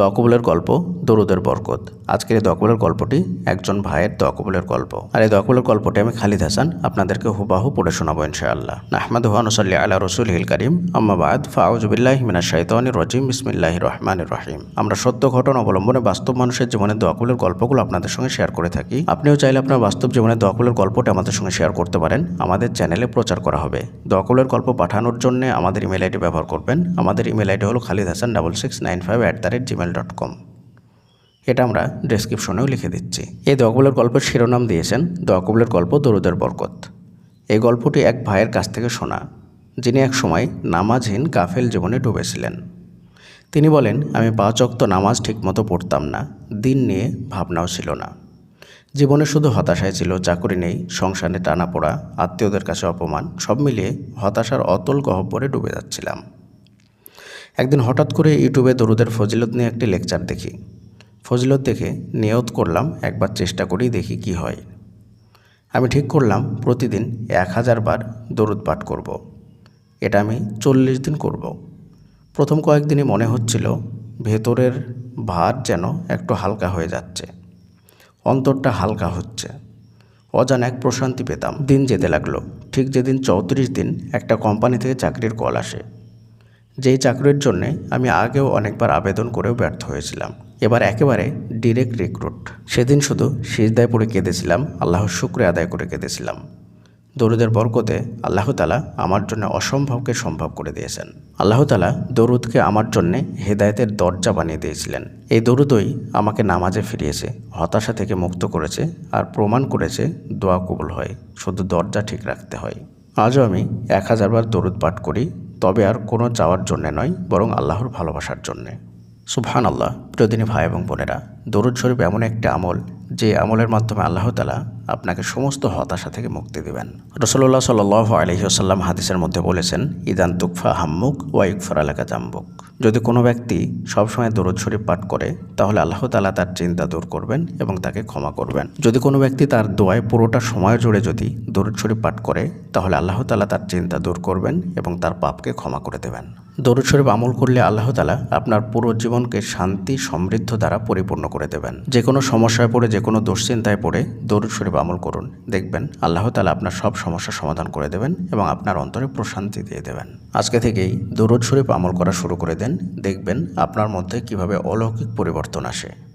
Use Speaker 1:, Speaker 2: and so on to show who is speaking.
Speaker 1: দোয়াকবুলের গল্প, দরুদের বরকত। আজকের এই দোয়াকবুলের গল্পটি একজন ভাইয়ের দোয়াকবুলের গল্প। আর এই দোয়াকবুলের গল্পটি আমি খালিদ হাসান আপনাদেরকে হুবাহু পড়ে শোনাবো ইনশাআল্লাহ। নাহমাদ হুয়ানুসাল্লি আল্লাহ রসুল হিল করিম। আম্মাবাদ ফাউজবিল্লাহ মিনা শাইতানির রজিম। বিসমিল্লাহ রহমানির রহিম। আমরা সত্য ঘটনা অবলম্বনে বাস্তব মানুষের জীবনে দোয়াকুলের গল্পগুলো আপনাদের সঙ্গে শেয়ার করে থাকি। আপনিও চাইলে আপনার বাস্তব জীবনে দোয়াকুলের গল্পটি আমাদের সঙ্গে শেয়ার করতে পারেন। আমাদের চ্যানেলে প্রচার করা হবে। দোয়াকুলের গল্প পাঠানোর জন্য আমাদের ইমেল আইডি ব্যবহার করবেন। আমাদের ইমেল আইডি হলো Khalid Hasan double six nine five at the rate Gmail dot com এটা আমরা ডেসক্রিপশনেও লিখে দিচ্ছি। এই দোয়াকুলের গল্পের শিরোনাম দিয়েছেন দোয়াকুলের গল্প দরুদের বরকত। এই গল্পটি এক ভাইয়ের কাছ থেকে শোনা, যিনি এক সময় নামাজহীন গাফেল জীবনে ডুবেছিলেন। তিনি বলেন, আমি পাঁচ অক্ত নামাজ ঠিকমতো পড়তাম না, দিন নিয়ে ভাবনাও ছিল না। জীবনে শুধু হতাশায় ছিল, চাকরি নেই, সংসারে টানা পড়া, আত্মীয়দের কাছে অপমান, সব মিলিয়ে হতাশার অতল গহব্বরে ডুবে যাচ্ছিলাম। একদিন হঠাৎ করে ইউটিউবে দরুদের ফজিলত নিয়ে একটি লেকচার দেখি। ফজিলত দেখে নিয়ত করলাম, একবার চেষ্টা করেই দেখি কি হয়। আমি ঠিক করলাম, প্রতিদিন এক হাজার বার দরুদ পাঠ করব। এটা আমি চল্লিশ দিন করব। প্রথম কয়েকদিনই মনে হচ্ছিল, ভেতরের ভার যেন একটু হালকা হয়ে যাচ্ছে। অন্তরটা হালকা হচ্ছে। অজানা এক প্রশান্তি পেতাম। দিন যেতে লাগল। ঠিক যেদিন চৌত্রিশ দিন একটা কোম্পানি থেকে চাকরির কল আসে। যেই চাকরির জন্যে আমি আগেও অনেকবার আবেদন করেও ব্যর্থ হয়েছিলাম। এবার একেবারে ডিরেক্ট রিক্রুট সেদিন শুধু সিজদায় পড়ে কেঁদেছিলাম, আল্লাহর শুক্রে আদায় করে কেঁদেছিলাম। দরুদের বরকতে আল্লাহ তালা আমার জন্য অসম্ভবকে সম্ভব করে দিয়েছেন। আল্লাহ তালা দরুদকে আমার জন্যে হেদায়তের দরজা বানিয়ে দিয়েছিলেন। এই দরুদই আমাকে নামাজে ফিরিয়েছে, হতাশা থেকে মুক্ত করেছে আর প্রমাণ করেছে দোয়া কবুল হয়, শুধু দরজা ঠিক রাখতে হয়। আজও আমি এক হাজারবার দরুদ পাঠ করি তবে আর কোনো চাওয়ার জন্যে নয়, বরং আল্লাহর ভালোবাসার জন্যে। সুবহান আল্লাহ প্রিয়দিনী ভাই এবং বোনেরা, দরুদ শরীফ এমন একটি আমল যে আমলের মাধ্যমে আল্লাহ তালা আপনাকে সমস্ত হতাশা থেকে মুক্তি দেবেন। রসল্লাহ সাল আলহিহাসাল্লাম হাদিসের মধ্যে বলেছেন, ইদান তুকফা হাম্মুক ওয়াইকফর আলাকা জাম্বুক যদি কোনো ব্যক্তি সবসময় দরুদ শরীফ পাঠ করে, তাহলে আল্লাহ তালা তার চিন্তা দূর করবেন এবং তাকে ক্ষমা করবেন। যদি কোনো ব্যক্তি তার দোয়ায় পুরোটা সময় জুড়ে যদি দরুদ শরীফ পাঠ করে, তাহলে আল্লাহ তালা তার চিন্তা দূর করবেন এবং তার পাপকে ক্ষমা করে দেবেন। দরুদ শরীফ আমল করলে আল্লাহ তালা আপনার পুরো জীবনকে শান্তি সমৃদ্ধ দ্বারা পরিপূর্ণ করে দেবেন। যে কোনো সমস্যায় পড়ে যে কোনো দুশ্চিন্তায় পড়ে দরুদ শরীফ আমল করুন। দেখবেন আল্লাহ তালা আপনার সব সমস্যার সমাধান করে দেবেন এবং আপনার অন্তরে প্রশান্তি দিয়ে দেবেন। আজকে থেকেই দরুদ শরীফ আমল করা শুরু করে দেন। দেখবেন আপনার মধ্যে কীভাবে অলৌকিক পরিবর্তন আসে।